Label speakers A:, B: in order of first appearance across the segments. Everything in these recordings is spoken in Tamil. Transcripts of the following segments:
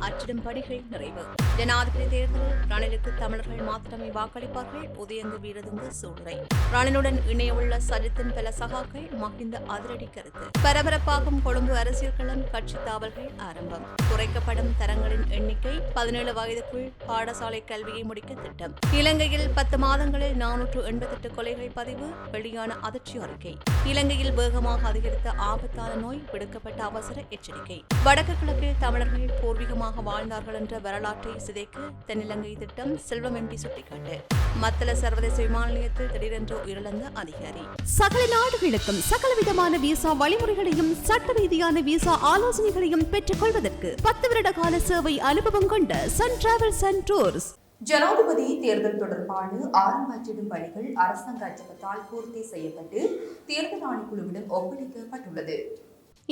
A: அச்சிடும் பணிகள் நிறைவு. ஜனாதிபதி தேர்தலில் ரணிலுக்கு தமிழர்கள் மாத்திரமே வாக்களிப்பார்கள் உதயந்த வீரதுங்க சூழ்நிலை. ரணிலுடன் இணையவுள்ள சஜித்தின் பல சகாக்கள் மகிந்த அதிரடி கருத்து. பரபரப்பாகும் கொழும்பு அரசியல் களம் கட்சி தாவல்கள் ஆரம்பம். குறைக்கப்படும் தரங்களின் எண்ணிக்கை பதினேழு வயதுக்குள் பாடசாலை கல்வியை முடிக்க திட்டம். இலங்கையில் பத்து மாதங்களில் நானூற்று எண்பத்தெட்டு கொலைகள் பதிவு வெளியான அதிர்ச்சி அறிக்கை. இலங்கையில் வேகமாக அதிகரித்த ஆபத்தான நோய் விடுக்கப்பட்ட அவசர எச்சரிக்கை. வடக்கு கிழக்கில் தமிழர்கள் பூர்வீகமாக வாழ்ந்தார்கள் என்ற வரலாற்றை சிதைக்க தென்னிலங்கை திட்டம் செல்வம் எம்பி சுட்டிக்காட்டு. மத்தள சர்வதேச விமான நிலையத்தில் திடீரென்று உயிரிழந்த அதிகாரி.
B: சகல நாடுகளுக்கும் சகலவிதமான விசா வழிமுறைகளையும் சட்ட ரீதியான விசா ஆலோசனைகளையும் பெற்றுக் கொள்வதற்கு பத்து வருட கால சேவை அனுபவம் கொண்ட சன் டிராவல்ஸ் அண்ட் டூர்ஸ்
C: ஜனாதிபதி தேர்தல் தொடர்பான ஆரம்ப அச்சிடும் பணிகள் அரசாங்க அச்சகத்தால் பூர்த்தி செய்யப்பட்டு தேர்தல் ஆணைக்குழுவிடம் ஒப்படைக்கப்பட்டுள்ளது.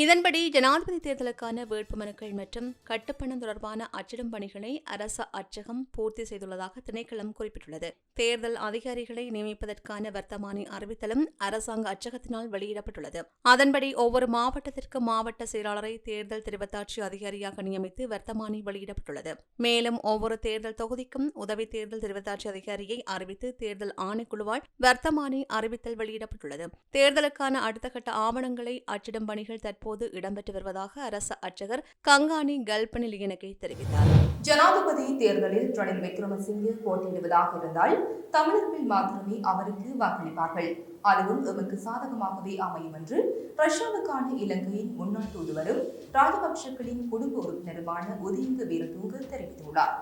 A: இதன்படி ஜனாதிபதி தேர்தலுக்கான வேட்புமனுக்கள் மற்றும் கட்டுப்பணம் தொடர்பான அச்சிடும் பணிகளை அரச அச்சகம் பூர்த்தி செய்துள்ளதாக திணைக்களம் குறிப்பிட்டுள்ளது. தேர்தல் அதிகாரிகளை நியமிப்பதற்கான வர்த்தமானி அறிவித்தலும் அரசாங்க அச்சகத்தினால் வெளியிடப்பட்டுள்ளது. அதன்படி ஒவ்வொரு மாவட்டத்திற்கு மாவட்ட செயலாளரை தேர்தல் திருவத்தாட்சி அதிகாரியாக நியமித்து வர்த்தமானி வெளியிடப்பட்டுள்ளது. மேலும் ஒவ்வொரு தேர்தல் தொகுதிக்கும் உதவி தேர்தல் திருவத்தாட்சி அதிகாரியை அறிவித்து தேர்தல் ஆணைக்குழுவால் வர்த்தமானி அறிவித்தல் வெளியிடப்பட்டுள்ளது. தேர்தலுக்கான அடுத்த கட்ட ஆவணங்களை அச்சிடும் பணிகள் தற்போது இடம்பெற்று வருவதாக அரச அர்ச்சகர் கங்காணி கல்பனி லியனகை தெரிவித்தார்.
C: ஜனாதிபதி தேர்தலில் ரணில் விக்ரமசிங்கே போட்டியிடுவதாக இருந்தால் தமிழர்கள் மாத்திரமே அவருக்கு வாக்களிப்பார்கள். அதுவும் எமக்கு சாதகமாகவே அமையும் என்று ரஷ்யாவுக்கான இலங்கையின் முன்னாள் தூதுவரும் ராஜபக்சக்களின் குடும்ப உறுப்பினருமான உதயங்க வீரதுங்க தெரிவித்துள்ளார்.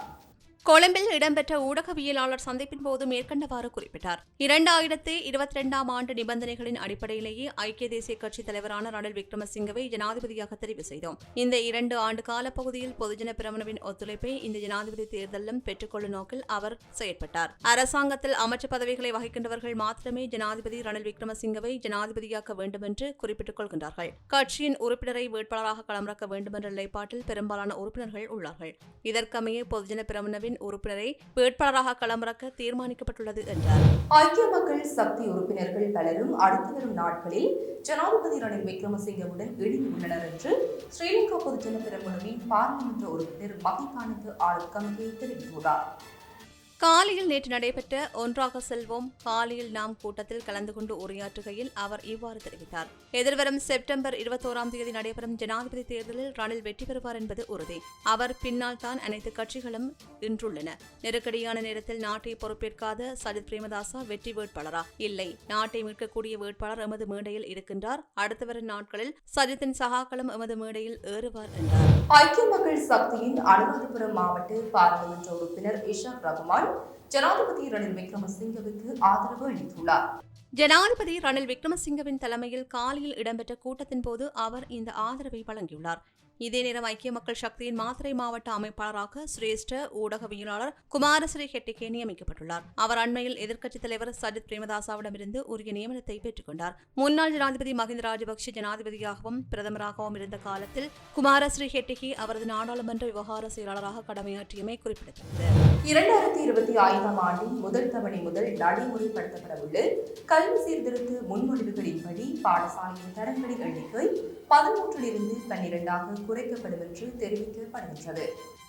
A: கொழும்பில் இடம்பெற்ற ஊடகவியலாளர் சந்திப்பின் போது மேற்கண்டவாறு குறிப்பிட்டார். இரண்டாயிரத்தி இருபத்தி ரெண்டாம் ஆண்டு நிபந்தனைகளின் அடிப்படையிலேயே ஐக்கிய தேசிய கட்சித் தலைவரான ரணில் விக்ரமசிங்கவை ஜனாதிபதியாக தெரிவு செய்தோம். இந்த இரண்டு ஆண்டு காலப்பகுதியில் பொதுஜன பிரமணவின் ஒத்துழைப்பை இந்த ஜனாதிபதி தேர்தலிலும் பெற்றுக்கொள்ளும் நோக்கில் அவர் செயற்பட்டார். அரசாங்கத்தில் அமைச்சர் பதவிகளை வகிக்கின்றவர்கள் மாத்திரமே ஜனாதிபதி ரணில் விக்ரமசிங்கவை ஜனாதிபதியாக்க வேண்டும் என்று குறிப்பிட்டுக் கொள்கின்றார்கள். கட்சியின் உறுப்பினரை வேட்பாளராக களமிறக்க வேண்டும் என்ற நிலைப்பாட்டில் பெரும்பாலான உறுப்பினர்கள் உள்ளார்கள். இதற்கமைய பொதுஜன பிரமணவின் உறுப்பினரை வேட்பாளராக களமிறக்க தீர்மானிக்கப்பட்டுள்ளது என்றார்.
C: ஐக்கிய மக்கள் சக்தி உறுப்பினர்கள் பலரும் அடுத்து வரும் நாட்களில் ஜனாதிபதி ரணில் விக்ரமசிங்கவுடன் இணைந்துள்ளனர் என்று ஸ்ரீலங்கா பொதுஜன பெரமுனவின் பாராளுமன்ற உறுப்பினர் மகிதானந்த ஆளுக்கங்கே தெரிவித்துள்ளார்.
A: காலையில் நேற்று நடைபெற்ற ஒன்றாக செல்வோம். காலையில் நாம் கூட்டத்தில் கலந்து கொண்டு உரையாற்றுகையில் அவர் இவ்வாறு தெரிவித்தார். எதிர்வரும் செப்டம்பர் இருபத்தோராம் தேதி நடைபெறும் ஜனாதிபதி தேர்தலில் ரணில் வெற்றி பெறுவார் என்பது உறுதி. அவர் பின்னால் தான் அனைத்து கட்சிகளும் இன்றுள்ளன. நெருக்கடியான நேரத்தில் நாட்டை பொறுப்பேற்காத சஜித் பிரேமதாசா வெற்றி வேட்பாளரா? இல்லை. நாட்டை மீட்கக்கூடிய வேட்பாளர் எமது மேடையில் இருக்கின்றார். அடுத்து வரும் நாட்களில் சஜித்தின் சகாக்களும் எமது மேடையில் ஏறுவார் என்றார்.
C: ஐக்கிய மக்கள் சக்தியின் அனுமதிபுரம் மாவட்ட பாராளுமன்ற உறுப்பினர் இஷாக் ரகுமான் ஜனாதிபதி ரணில் விக்ரமசிங்கவுக்கு ஆதரவு அளித்துள்ளார்.
A: ஜனாதிபதி ரணில் விக்ரமசிங்கவின் தலைமையில் காலையில் இடம்பெற்ற கூட்டத்தின் போது அவர் இந்த ஆதரவை வழங்கியுள்ளார். இதே நேரம் ஐக்கிய மக்கள் சக்தியின் மாத்திரை மாவட்ட அமைப்பாளராக சிரேஷ்ட ஊடகவியலாளர் குமாரஸ்ரீ ஹெட்டிகே நியமிக்கப்பட்டுள்ளார். அவர் அண்மையில் எதிர்க்கட்சித் தலைவர் சஜித் பிரேமதாசாவிடமிருந்து உரிய நியமனத்தை பெற்றுக் கொண்டார். முன்னாள் ஜனாதிபதி மஹிந்த ராஜபக்ஷ ஜனாதிபதியாகவும் பிரதமராகவும் இருந்த காலத்தில் குமாரஸ்ரீ ஹெட்டிகே அவரது நாடாளுமன்ற விவகார செயலாளராக கடமையாற்றியமை குறிப்பிடத்தக்கது.
C: இரண்டாயிரத்தி இருபத்தி ஐந்தாம் ஆண்டின் முதல் தவணை முதல் நடைமுறைப்படுத்தப்படவுள்ள கல்வி சீர்திருத்த முன்மொழிவுகளின்படி பாடசாலையின் தரங்களின் எண்ணிக்கை பதிமூன்றிலிருந்து பன்னிரண்டாக குறைக்கப்படும் என்று தெரிவிக்கப்படுகின்றது.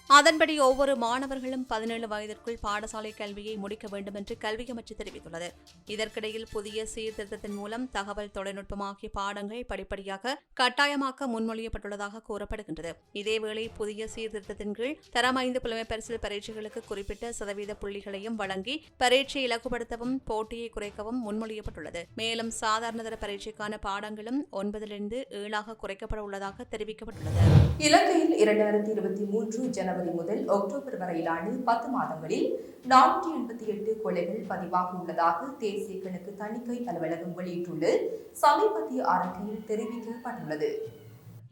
A: அதன்படி ஒவ்வொரு மாணவர்களும் பதினேழு வயதிற்குள் பாடசாலை கல்வியை முடிக்க வேண்டும் என்று கல்வி அமைச்சு தெரிவித்துள்ளது. இதற்கிடையில் புதிய சீர்திருத்தத்தின் மூலம் தகவல் தொழில்நுட்பமாகிய பாடங்கள் படிப்படியாக கட்டாயமாக்க முன்மொழியப்பட்டுள்ளதாக கூறப்படுகின்றது. இதேவேளை புதிய சீர்திருத்தத்தின் கீழ் தரம் ஐந்து புலமை பரிசில் பரீட்சைகளுக்கு குறிப்பிட்ட சதவீத புள்ளிகளையும் வழங்கி பரீட்சை இலகுபடுத்தவும் போட்டியை குறைக்கவும் முன்மொழியப்பட்டுள்ளது. மேலும் சாதாரணதர பரீட்சைக்கான பாடங்களும் ஒன்பதிலிருந்து ஏழாக குறைக்கப்பட உள்ளதாக தெரிவிக்கப்பட்டுள்ளது.
C: இலங்கையில் இரண்டாயிரத்தி இருபத்தி மூன்று ஜனவரி முதல் அக்டோபர் வரையிலான பத்து மாதங்களில் நானூற்றி எண்பத்தி எட்டு கொலைகள் பதிவாக உள்ளதாக தேசிய கணக்கு தணிக்கை அலுவலகம் வெளியிட்டுள்ள சமீபத்திய அறிக்கையில் தெரிவிக்கப்பட்டுள்ளது.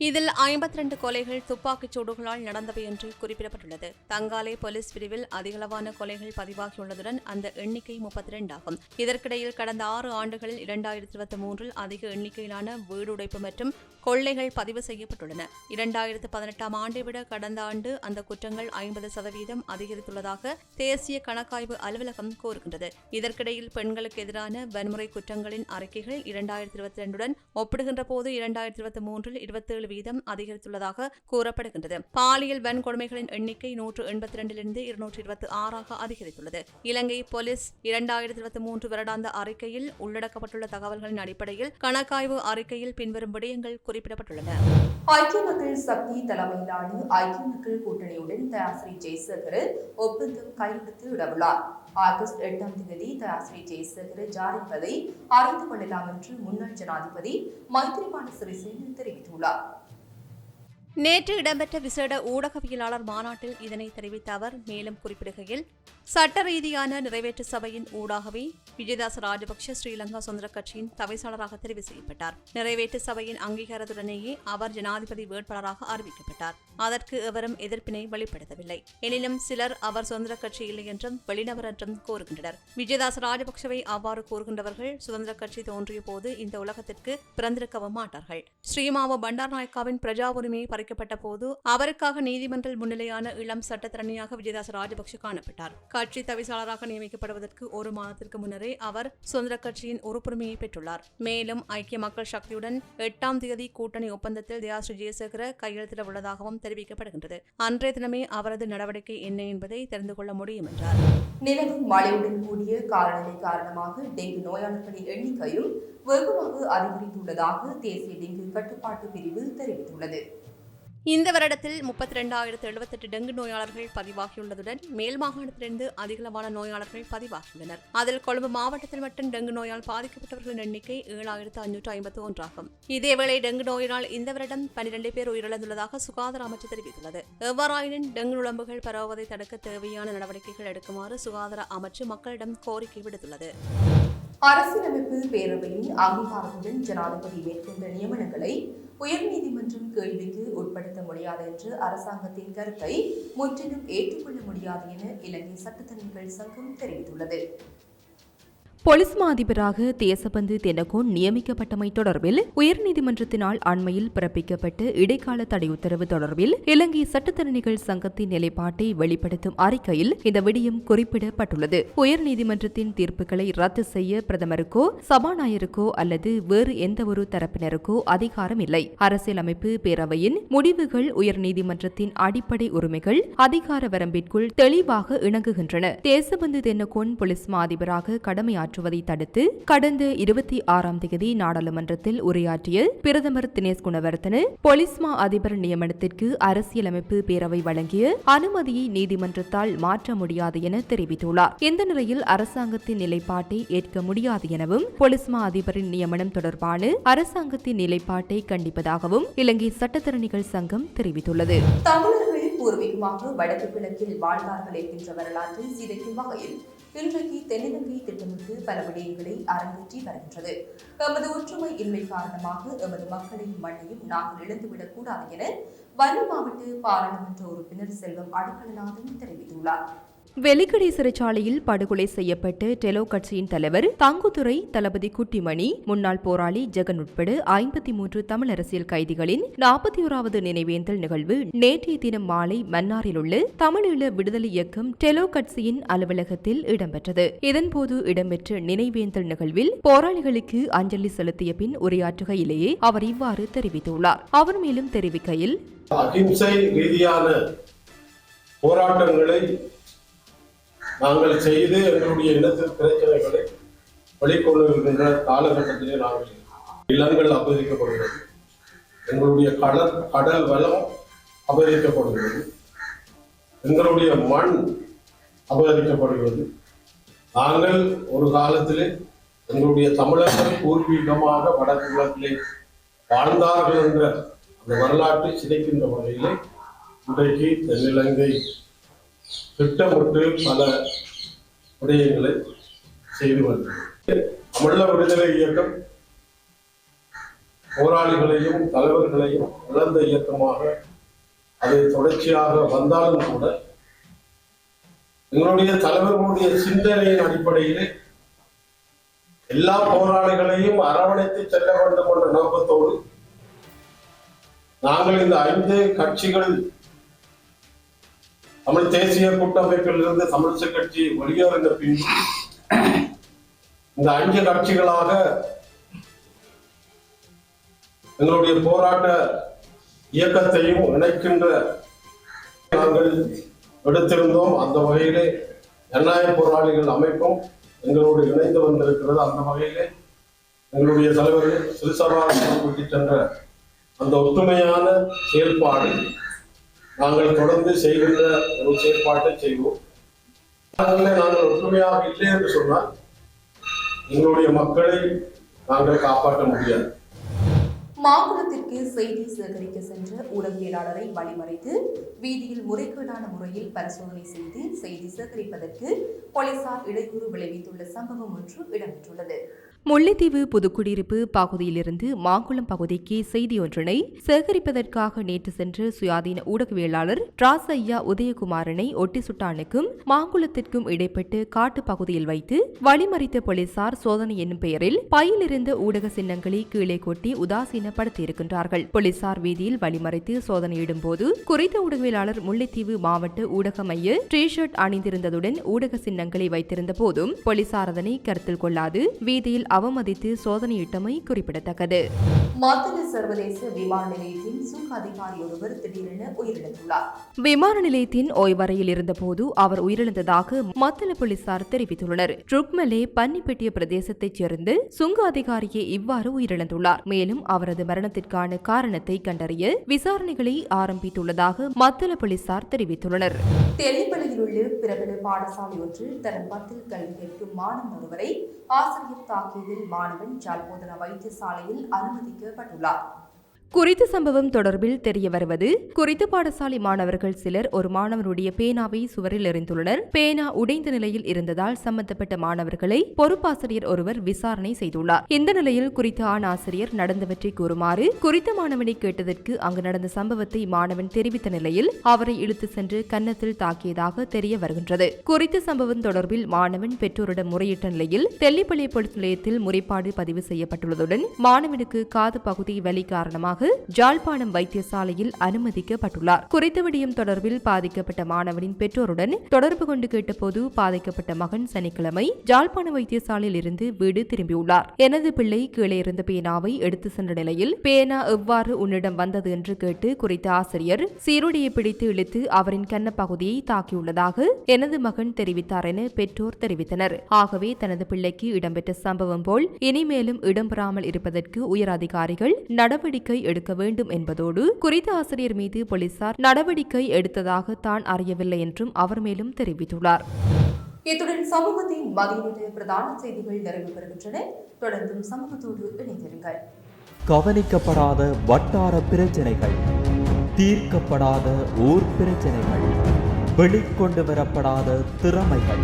A: இதில் ஐம்பத்தி ரெண்டு கொலைகள் துப்பாக்கிச் சூடுகளால் நடந்தவை என்று குறிப்பிடப்பட்டுள்ளது. தங்காலை போலீஸ் பிரிவில் அதிகளவான கொலைகள் பதிவாகியுள்ளதுடன் அந்த எண்ணிக்கை முப்பத்தி ரெண்டாகும் இதற்கிடையில் கடந்த ஆறு ஆண்டுகளில் இரண்டாயிரத்தி இருபத்தி மூன்றில் அதிக எண்ணிக்கையிலான வீடுடைப்பு மற்றும் கொள்ளைகள் பதிவு செய்யப்பட்டுள்ளன. இரண்டாயிரத்து பதினெட்டாம் ஆண்டை விட கடந்த ஆண்டு அந்த குற்றங்கள் ஐம்பது சதவீதம் அதிகரித்துள்ளதாக தேசிய கணக்காய்வு அலுவலகம் கூறுகின்றது. இதற்கிடையில் பெண்களுக்கு எதிரான வன்முறை குற்றங்களின் அறிக்கைகள் இரண்டாயிரத்தி இருபத்தி ரெண்டுடன் ஒப்பிடுகின்ற போது இரண்டாயிரத்தி இருபத்தி மூன்றில் இருபத்தேழு வீதம் அதிகரித்துள்ளதாக கூறப்படுகின்றது. பாலியல் வன்கொடுமைகளின் எண்ணிக்கை நூற்று எண்பத்தி இரண்டிலிருந்து இருநூற்றி இருபத்தி ஆறாக அதிகரித்துள்ளது. இலங்கை போலீஸ் இரண்டாயிரத்தி இருபத்தி மூன்று வருடாந்த அறிக்கையில் உள்ளடக்கப்பட்டுள்ள தகவல்களின் அடிப்படையில் கணக்காய்வு அறிக்கையில் பின்வரும் விடயங்கள் குறிப்பிடப்பட்டுள்ளன.
D: ஐக்கிய மக்கள் சக்தி தலைமையிலான ஐக்கிய மக்கள் கூட்டணியுடன் தயாசிரி ஜெயசேகர் ஒப்பந்தம் கையெழுத்து இடவுள்ளார் ஆகஸ்ட் எட்டாம் தேதி தயாசிரி ஜெயசேகர் ஜாரிப்பதை அறிந்து கொள்ளலாம் என்று முன்னாள் ஜனாதிபதி மைத்ரிபால சிறிசேன தெரிவித்துள்ளார்.
A: நேற்று இடம்பெற்ற விசேட ஊடகவியலாளர் மாநாட்டில் இதனை தெரிவித்த அவர் மேலும் குறிப்பிடுகையில் சட்ட ரீதியான நிறைவேற்று சபையின் ஊடாகவே விஜயதாச ராஜபக்ஷ ஸ்ரீலங்கா சுதந்திர கட்சியின் தவிசாளராக தெரிவு செய்யப்பட்டார். நிறைவேற்று சபையின் அங்கீகாரத்துடனேயே அவர் ஜனாதிபதி வேட்பாளராக அறிவிக்கப்பட்டார். அதற்கு எவரும் எதிர்ப்பினை வெளிப்படுத்தவில்லை. எனினும் சிலர் அவர் சுதந்திர கட்சி இல்லை என்றும் வெளிநபர் என்றும் கூறுகின்றனர். விஜயதாச ராஜபக்ஷவை அவ்வாறு கூறுகின்றவர்கள் சுதந்திர கட்சி தோன்றிய போது இந்த உலகத்திற்கு பிறந்திருக்கவும் மாட்டார்கள். ஸ்ரீமாவோ பண்டார்நாயக்காவின் பிரஜா உரிமையை பறிக்கப்பட்ட போது அவருக்காக நீதிமன்ற முன்னிலையான இளம் சட்டத்தரணியாக விஜயதாச ராஜபக்ஷ காணப்பட்டார். கட்சி தவிசாளராக நியமிக்கப்படுவதற்கு ஒரு மாதத்திற்கு முன்னரே அவர் சுதந்திர கட்சியின் உறுப்புரிமையை பெற்றுள்ளார். மேலும் ஐக்கிய மக்கள் சக்தியுடன் எட்டாம் தேதி கூட்டணி ஒப்பந்தத்தில் தயாஸ்ரீ ஜெயசேகர கையெழுத்திட உள்ளதாகவும் தெரிவிக்கப்படுகின்றது. அன்றைய தினமே அவரது நடவடிக்கை என்ன என்பதை தெரிந்து கொள்ள முடியும் என்றார்.
D: நிலவும் மழையுடன் கூடிய காலநிலை காரணமாக டெங்கு நோயாளர்களின் எண்ணிக்கையும் வெகுவாக அதிகரித்துள்ளதாக தேசிய டெங்கு கட்டுப்பாட்டு பிரிவு தெரிவித்துள்ளது.
A: இந்த வருடத்தில் முப்பத்தி ரெண்டாயிரத்து எழுபத்தெட்டு டெங்கு நோயாளர்கள் பதிவாகியுள்ளதுடன் மேல் மாகாணத்திலிருந்து அதிகளவான நோயாளர்கள் பதிவாகியுள்ளனர். அதில் கொழும்பு மாவட்டத்தில் மட்டும் டெங்கு நோயால் பாதிக்கப்பட்டவர்களின் எண்ணிக்கை ஏழாயிரத்து ஐநூற்று ஐம்பத்து ஒன்றாகும் இதேவேளை டெங்கு நோயினால் இந்த வருடம் பனிரெண்டு பேர் உயிரிழந்துள்ளதாக சுகாதார அமைச்சு தெரிவித்துள்ளது. எவ்வாறாயினும் டெங்கு நுழம்புகள் பரவுவதை தடுக்க தேவையான நடவடிக்கைகள் எடுக்குமாறு சுகாதார அமைச்சு மக்களிடம் கோரிக்கை விடுத்துள்ளது.
D: அரசியலமைப்பு பேரவையின் அங்கீகாரத்துடன் ஜனாதிபதி மேற்கொண்ட நியமனங்களை உயர்நீதிமன்றம் கேள்விக்கு உட்படுத்த முடியாது என்று அரசாங்கத்தின் கருத்தை முற்றிலும் ஏற்றுக்கொள்ள முடியாது என இலங்கை சட்டத்தணிகள் சங்கம் தெரிவித்துள்ளது.
C: பொலிஸ்மா அதிபராக தேசபந்து தென்னகோன் நியமிக்கப்பட்டமை தொடர்பில் உயர்நீதிமன்றத்தினால் அண்மையில் பிறப்பிக்கப்பட்ட இடைக்கால தடை உத்தரவு தொடர்பில் இலங்கை சட்டத்தரணிகள் சங்கத்தின் நிலைப்பாட்டை வெளிப்படுத்தும் அறிக்கையில் இந்த விடயம் குறிப்பிடப்பட்டுள்ளது. உயர்நீதிமன்றத்தின் தீர்ப்புகளை ரத்து செய்ய பிரதமருக்கோ சபாநாயகருக்கோ அல்லது வேறு எந்தவொரு தரப்பினருக்கோ அதிகாரம் இல்லை. அரசியலமைப்பு பேரவையின் முடிவுகள் உயர்நீதிமன்றத்தின் அடிப்படை உரிமைகள் அதிகார வரம்பிற்குள் தெளிவாக இணங்குகின்றன. தேசபந்து தென்னகோன் பொலிஸ் மாதிபராக அதிபராக கடமையாற்ற மாற்றுவதை தடுத்து கடந்த இருபத்தி ஆறாம் தேதி நாடாளுமன்றத்தில் உரையாற்றிய பிரதமர் தினேஷ் குணவர்த்தன பொலிஸ்மா அதிபர் நியமனத்திற்கு அரசியலமைப்பு பேரவை வழங்கிய அனுமதியை நீதிமன்றத்தால் மாற்ற முடியாது என தெரிவித்துள்ளார். இந்த நிலையில் அரசாங்கத்தின் நிலைப்பாட்டை ஏற்க முடியாது எனவும் பொலிஸ்மா அதிபரின் நியமனம் தொடர்பான அரசாங்கத்தின் நிலைப்பாட்டை கண்டிப்பதாகவும் இலங்கை சட்டத்தரணிகள் சங்கம் தெரிவித்துள்ளது.
D: பூர்வீகமாக வடக்கு கிழக்கில் வாழ்ந்தார்கள் என்கின்ற வரலாற்றை சிதைக்கும் வகையில் இன்றைக்கு தென்னிலங்கை திட்டமிட்டு பல விடயங்களை அரங்கேற்றி வருகின்றது. எமது ஒற்றுமை இன்மை காரணமாக எமது மக்களையும் மண்ணையும் நாங்கள் இழந்துவிடக் கூடாது என வன்னி மாவட்ட பாராளுமன்ற உறுப்பினர் செல்வம் அடிக்கலநாதன் தெரிவித்துள்ளார்.
C: வெலிக்கடை சிறைச்சாலையில் படுகொலை செய்யப்பட்டு டெலோ கட்சியின் தலைவர் தாங்குதுறை தளபதி குட்டிமணி முன்னாள் போராளி ஜெகன் உட்பட ஐம்பத்தி மூன்று தமிழ் அரசியல் கைதிகளின் நாற்பத்தி ஓராவது நினைவேந்தல் நிகழ்வு நேற்றைய தினம் மாலை மன்னாரில் உள்ள தமிழீழ விடுதலை இயக்கம் டெலோ கட்சியின் அலுவலகத்தில் இடம்பெற்றது. இதன்போது இடம்பெற்ற நினைவேந்தல் நிகழ்வில் போராளிகளுக்கு அஞ்சலி செலுத்திய பின் உரையாற்றுகையிலேயே அவர் இவ்வாறு தெரிவித்துள்ளார். அவர் மேலும் தெரிவிக்கையில்
E: அகிம்சை ரீதியான போராட்டங்களை நாங்கள் செய்து எங்களுடைய இனத்தில் பிரச்சனைகளை வெளிக்கொள்ளுகின்ற காலகட்டத்திலே நாங்கள் நிலங்கள் அபகரிக்கப்படுகிறது. எங்களுடைய கடல் கடல் வளம் அபகரிக்கப்படுகிறது. எங்களுடைய மண் அபகரிக்கப்படுகிறது. நாங்கள் ஒரு காலத்திலே எங்களுடைய தமிழர்கள் பூர்வீகமாக வடகிழக்கிலே வாழ்ந்தார்கள் என்ற அந்த வரலாற்றை சிதைக்கின்ற வகையிலே இன்றைக்கு தென்னிலங்கை திட்டமிட்டு பல விடயங்களை செய்து வருகிறது. தமிழ விடுதலை இயக்கம் போராளிகளையும் தலைவர்களையும் இழந்த இயக்கமாக அது தொடர்ச்சியாக வந்தாலும் கூட எங்களுடைய தலைவர்களுடைய சிந்தனையின் அடிப்படையிலே எல்லா போராளிகளையும் அரவணைத்து செல்ல வேண்டும் என்ற நோக்கத்தோடு நாங்கள் இந்த ஐந்து கட்சிகள் தமிழ் தேசிய கூட்டமைப்பில் இருந்து தமிழிசை கட்சி வெளியேறின பின் இந்த அஞ்சு கட்சிகளாக எங்களுடைய போராட்ட இயக்கத்தையும் இணைக்கின்ற நாங்கள் எடுத்திருந்தோம். அந்த வகையிலே ஜனநாயக போராளிகள் அமைப்பும் எங்களோடு இணைந்து வந்திருக்கிறது. அந்த வகையிலே எங்களுடைய தலைவர் சிறுசபா சென்ற அந்த ஒற்றுமையான செயல்பாடு நாங்கள் தொடர்ந்து செய்கின்ற ஒரு செயற்பாட்டை செய்வோம். நாங்கள் ஒற்றுமையாக இல்லை என்று சொன்னால் எங்களுடைய மக்களை நாங்கள் காப்பாற்ற முடியாது.
D: மாங்குளத்திற்கு செய்தி சேகரிக்க சென்ற ஊடகவியலாளரை வழிமறைத்து வீதியில் முறைகேடான முறையில் பரிசோதனை செய்து செய்தி சேகரிப்பதற்கு போலீசார் இடையூறு விளைவித்துள்ள சம்பவம் ஒன்று இடம்பெற்றுள்ளது.
C: முல்லைத்தீவு புதுக்குடியிருப்பு பகுதியிலிருந்து மாங்குளம் பகுதிக்கு செய்தி ஒன்றினை சேகரிப்பதற்காக நேற்று சென்ற சுயாதீன ஊடகவியலாளர் ராஸ் ஐயா உதயகுமாரனை ஒட்டி சுட்டானுக்கும் மாங்குளத்திற்கும் இடைப்பட்டு காட்டு பகுதியில் வைத்து வழிமறித்த போலீசார் சோதனை என்னும் பெயரில் பையில் ஊடக சின்னங்களை கீழே கொட்டி உதாசீனப்படுத்தியிருக்கின்றார்கள். போலீசார் வீதியில் வழிமறைத்து சோதனையிடும் போது குறித்த ஊடகவியலாளர் முல்லைத்தீவு மாவட்ட ஊடக மைய டிஷர்ட் அணிந்திருந்ததுடன் ஊடக சின்னங்களை வைத்திருந்த போதும் போலீசார் அதனை கருத்தில் கொள்ளாது வீதியில் அவமதித்து சோதனையிட்டமை குறிப்பிடத்தக்கது.
D: மத்தள சர்வதேச விமான நிலையத்தின் சுங்க அதிகாரி ஒருவர் திடீரென உயிரிழந்துள்ளார்.
C: விமான நிலையத்தின் ஓய்வறையில் இருந்தபோது அவர் உயிரிழந்ததாக மத்தள போலீசார் தெரிவித்துள்ளனர். ருக்மலே பன்னிப்பெட்டிய பிரதேசத்தைச் சேர்ந்த சுங்க அதிகாரியே இவ்வாறு உயிரிழந்துள்ளார். மேலும் அவரது மரணத்திற்கான காரணத்தை கண்டறிய விசாரணைகளை ஆரம்பித்துள்ளதாக மத்தள போலீசார் தெரிவித்துள்ளனர்.
D: தெளிப்பலையில் உள்ள பிரபல பாடசாலை தரம் பத்தில் கல்வி கற்கும் மாணவன் ஒருவரை ஆசிரியர் தாக்கியதில் மாணவன் ஜாழ்போதனா வைத்தியசாலையில் அனுமதிக்கப்பட்டுள்ளார்.
C: குறித்த சம்பவம் தொடர்பில் தெரிய வருவது குறித்த பாடசாலை மாணவர்கள் சிலர் ஒரு மாணவனுடைய பேனாவை சுவரில் எறிந்துள்ளனர். பேனா உடைந்த நிலையில் இருந்ததால் சம்பந்தப்பட்ட மாணவர்களை பொறுப்பாசிரியர் ஒருவர் விசாரணை செய்துள்ளார். இந்த நிலையில் குறித்த ஆண் ஆசிரியர் நடந்தவற்றை கூறுமாறு குறித்த மாணவனை கேட்டதற்கு அங்கு நடந்த சம்பவத்தை மாணவன் தெரிவித்த நிலையில் அவரை இழுத்து சென்று கன்னத்தில் தாக்கியதாக தெரிய வருகின்றது. குறித்த சம்பவம் தொடர்பில் மாணவன் பெற்றோரிடம் முறையிட்ட நிலையில் தெல்லிப்பள்ளி பொலிஸ் நிலையத்தில் முறைப்பாடு பதிவு செய்யப்பட்டுள்ளதுடன் மாணவனுக்கு காது பகுதி வலி காரணமாக ஜாழ்ப்பாணம் வைத்தியசாலையில் அனுமதிக்கப்பட்டுள்ளார். குறித்த விடயம் தொடர்பில் பாதிக்கப்பட்ட மாணவனின் பெற்றோருடன் தொடர்பு கொண்டு கேட்டபோது பாதிக்கப்பட்ட மகன் சனிக்கிழமை ஜாழ்ப்பாண வைத்தியசாலையில் இருந்து வீடு திரும்பியுள்ளார். எனது பிள்ளை கீழே இருந்த பேனாவை எடுத்து சென்ற நிலையில் பேனா எவ்வாறு உன்னிடம் வந்தது என்று கேட்டு குறித்த ஆசிரியர் சீருடையை பிடித்து இழுத்து அவரின் கன்ன பகுதியை தாக்கியுள்ளதாக எனது மகன் தெரிவித்தார் என பெற்றோர் தெரிவித்தனர். ஆகவே தனது பிள்ளைக்கு இடம்பெற்ற சம்பவம் போல் இனிமேலும் இடம்பெறாமல் இருப்பதற்கு உயர் அதிகாரிகள் நடவடிக்கை எடுக்க வேண்டும் என்பதோடு குறித்த ஆசிரியர் மீது போலீசார் நடவடிக்கை எடுத்ததாக தான் அறியவில்லை என்றும் அவர் மேலும் தெரிவித்துள்ளார்.
D: இத்துடன் சமூகத்தின் மதிய நேர பிரதான செய்திகள் நிறைவு பெறுகின்றன. தொடர்ந்தும் சமூகத்தோடு இணைந்திருங்கள்.
F: கவனிக்கப்படாத வட்டார பிரச்சனைகள் தீர்க்கப்படாத ஊர் பிரச்சனைகள் வெளிக்கொண்டு வரப்படாத திறமைகள்.